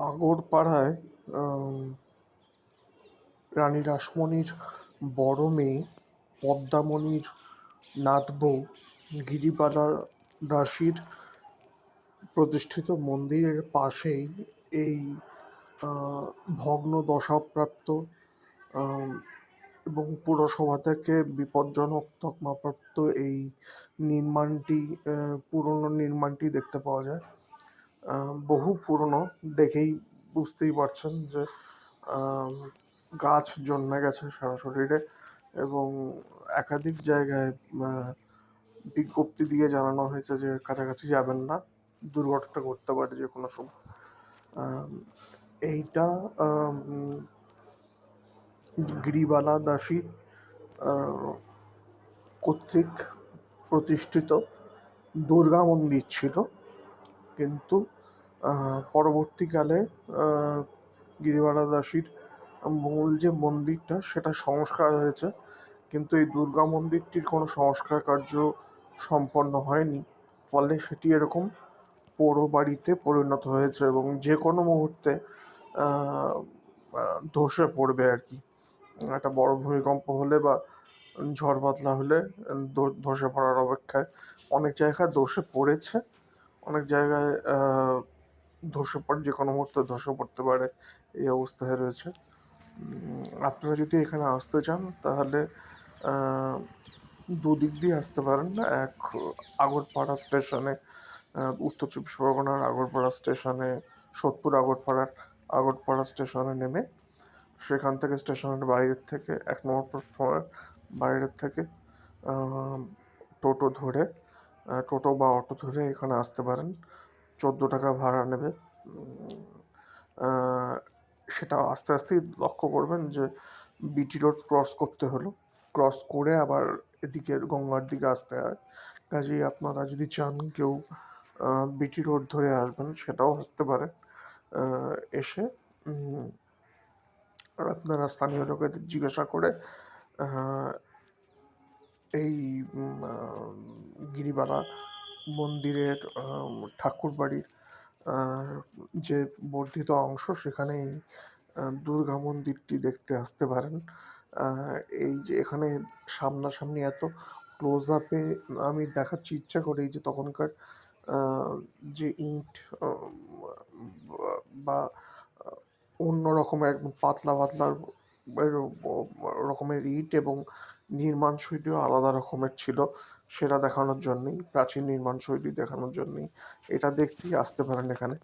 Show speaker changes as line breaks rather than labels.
আগরপাড়ায় রানী রাসমণির বড় মেয়ে, পদ্মামণির নাতবউ গিরিবালা দাসীর প্রতিষ্ঠিত মন্দিরের পাশেই এই ভগ্ন দশাপ্রাপ্ত এবং পুরসভা থেকে বিপজ্জনক তকমাপ্রাপ্ত এই নির্মাণটি পুরনো নির্মাণটি দেখতে পাওয়া যায়। বহু পুরনো দেখেই বুঝতেই পারছেন যে গাছ জন্মে গেছে সারা শরীরে এবং একাধিক জায়গায় বিজ্ঞপ্তি দিয়ে জানানো হয়েছে যে কাছাকাছি যাবেন না, দুর্ঘটনা ঘটতে পারে যে কোনো সময়। এইটা গিরিবালা দাসী কর্তৃক প্রতিষ্ঠিত দুর্গা মন্দির ছিল। কিন্তু পরবর্তীকালে গিরিবালা দাসীর মূল যে মন্দিরটা সেটা সংস্কার হয়েছে। কিন্তু এই দুর্গা মন্দিরটির কোনো সংস্কার কার্য সম্পন্ন হয়নি। ফলে সেটি এরকম পোড়ো বাড়িতে পরিণত হয়েছে এবং যে কোনো মুহূর্তে ধসে পড়বে আর কি। একটা বড় ভূমিকম্প হলে বা ঝড় বাদলা হলে ধসে পড়ার অপেক্ষায় অনেক জায়গায় ধসে পড়েছে। অনেক জায়গায় ধসে পড়ে যে কোনো মুহূর্তে ধসে পড়তে পারে, এই অবস্থায় রয়েছে। আপনারা যদি এখানে আসতে চান, তাহলে দুদিক দিয়ে আসতে পারেন। এক আগরপাড়া স্টেশনে উত্তর চব্বিশ পরগনার আগরপাড়া স্টেশনে, সোদপুর আগরপাড়ার আগরপাড়া স্টেশনে নেমে, সেখান থেকে স্টেশনের বাইরের থেকে, এক নম্বর প্ল্যাটফর্মের বাইরের থেকে টোটো ধরে টোটো বা অটো ধরে এখানে আসতে পারেন। চোদ্দ টাকা ভাড়া নেবে। সেটা আস্তে আস্তেই লক্ষ্য করবেন যে বিটি রোড ক্রস করতে হলো। ক্রস করে আবার এদিকে গঙ্গার দিকে আসতে হয়। কাজেই আপনারা যদি চান কেউ বিটি রোড ধরে আসবেন, সেটাও আসতে পারেন এসে। আপনারা স্থানীয় লোকেদের জিজ্ঞাসা করে এই গিরিবালা মন্দিরের ঠাকুর বাড়ির যে বর্ধিত অংশ সেখানে এই দুর্গা মন্দিরটি দেখতে আসতে পারেন। এই যে এখানে সামনাসামনি এত ক্লোজ আপে আমি দেখাচ্ছি, ইচ্ছা করে যে তখনকার যে ইঁট বা অন্য রকমের পাতলা পাতলা রকমের ইট এবং নির্মাণ শৈলীও আলাদা রকমের ছিল, সেটা দেখানোর জন্যেই, প্রাচীন নির্মাণ শৈলী দেখানোর জন্যেই। এটা দেখতেই আসতে পারেন এখানে।